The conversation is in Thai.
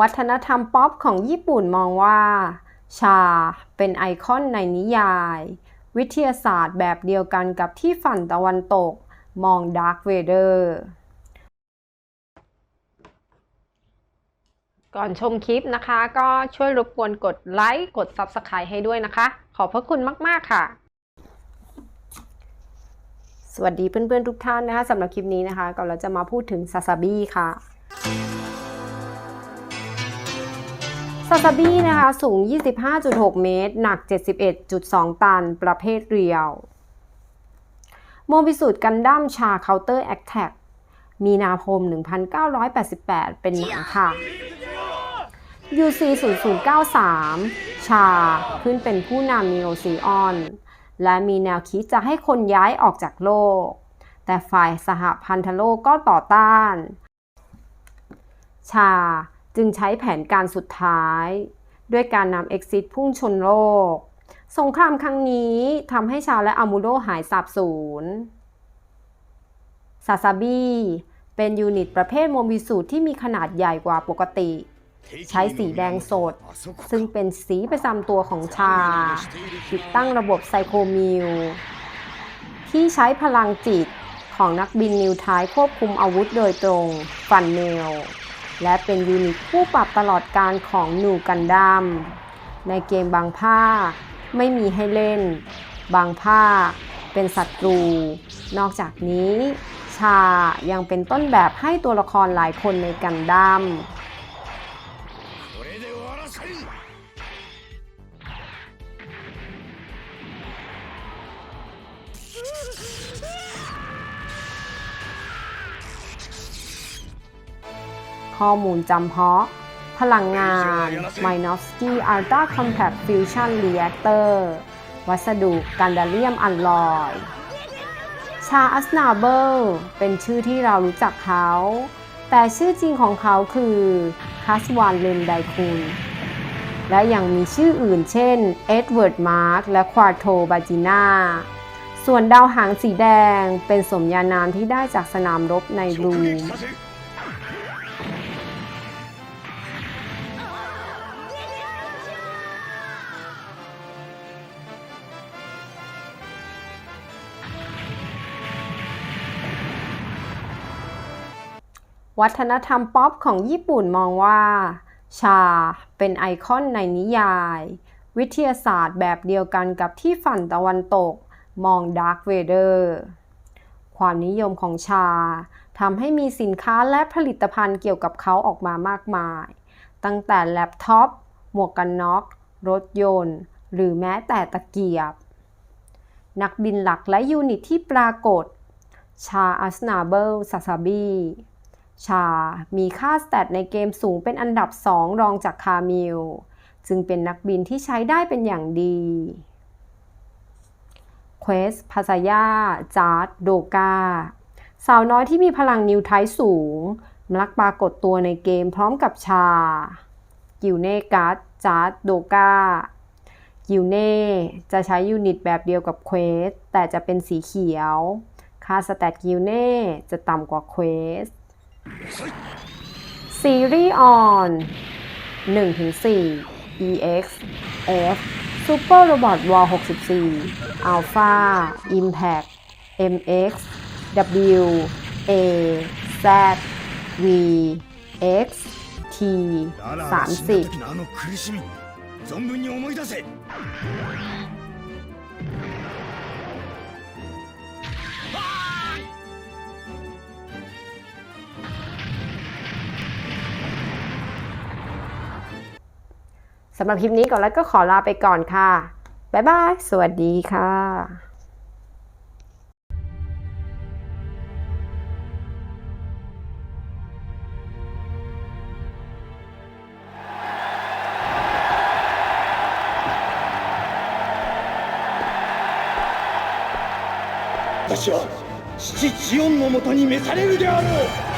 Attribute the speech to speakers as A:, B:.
A: วัฒนธรรมป๊อปของญี่ปุ่นมองว่า ชาเป็นไอคอนในนิยาย วิทยาศาสตร์แบบเดียวกันกับที่ฝั่งตะวันตก มองดาร์ v เวเดอร์ก่อนชมคลิปนะคะ ก็ช่วยรบกวนกดไลค์กด Subscribe ให้ด้วยนะคะ ขอบพระคุณมาก ๆ ค่ะ สวัสดีเพื่อน ๆ ทุกท่านนะคะสำหรับคลิปนี้นะคะก่อนเราจะมาพูดถึงซาซาบิค่ะ ซาซาบินะคะ สูง 25.6 เมตร หนัก 71.2 ตัน ประเภทเรียว โมบิสูตรกันดั้มชาเคาน์เตอร์แอคแท็กมีนาคม 1988 เป็นหนังค่ะ UC 0093 ชาขึ้นเป็นผู้นำนีโอซีออน และมีแนวคิดจะให้คนย้ายออกจากโลก แต่ฝ่ายสหพันธโลกก็ต่อต้าน ชา จึงใช้แผนการสุดท้าย ด้วยการนำเอ็กซิสพุ่งชนโลก สงครามครั้งนี้ทำให้ชาและอามูโรหายสาบสูญซาซาบิเป็นยูนิตประเภทโมบิสูตที่มีขนาดใหญ่กว่าปกติ ใช้สีแดงสด ซึ่งเป็นสีประจำตัวของชา ติดตั้งระบบไซโคมิล ที่ใช้พลังจิตของนักบินนิวไทยควบคุมอาวุธโดยตรง ฟันเนล และเป็นยูนิตผู้ปรับตลอดการของหนูกันดัมในเกมบางภาคไม่มีให้เล่น บางภาคเป็นศัตรู นอกจากนี้ ชายังเป็นต้นแบบให้ตัวละครหลายคนในกันดัม ข้อมูลจำเพาะ พลังงาน m i n o v s k y Ultra Compact Fusion Reactor วัสดุกันดาเลียมอัลลอยชาอัสนาเบิลเป็นชื่อที่เรารู้จักเขา แต่ชื่อจริงของเขาคือคัสวานเลนไดคุนและยังมีชื่ออื่นเช่น เอ็ดเวิร์ดมาร์กและควาโทบาจิน่า ส่วนดาวหางสีแดงเป็นสมญานามที่ได้จากสนามรบในบลูม วัฒนธรรมป๊อปของญี่ปุ่นมองว่า ชาเป็นไอคอนในนิยาย วิทยาศาสตร์แบบเดียวกันกับที่ฝั่งตะวันตก มองดาร์ v เวเดอร์ความนิยมของชาทำให้มีสินค้าและผลิตภัณฑ์เกี่ยวกับเขาออกมามากมาย ตั้งแต่แล็ปท็อป หมวกกันน็อก รถยนต์ หรือแม้แต่ตะเกียบ นักบินหลักและยูนิตที่ปรากฏ ชาอัสนาเบิลซาซาบี ชา มีค่าสแตทในเกมสูงเป็นอันดับ 2 รองจากคามิล จึงเป็นนักบินที่ใช้ได้เป็นอย่างดีเควสพาซายาจาร์ดโดกาสาวน้อยที่มีพลังนิวไทสูงมักปรากฏตัวในเกมพร้อมกับชา กิวเน่การ์ดจาร์ดโดกากิวเน่จะใช้ยูนิตแบบเดียวกับเควสแต่จะเป็นสีเขียว ค่าสแตทกิวเน่จะต่ำกว่าเควส ซีรีส์ออน1-4 EX F Super Robot War 64 Alpha Impact MX W A Z V X T 30 สำหรับคลิปนี้ก่อนแล้วก็ขอลาไปก่อนค่ะ บ๊ายบาย สวัสดีค่ะ
B: 私は父ジオンのもとに召されるであろう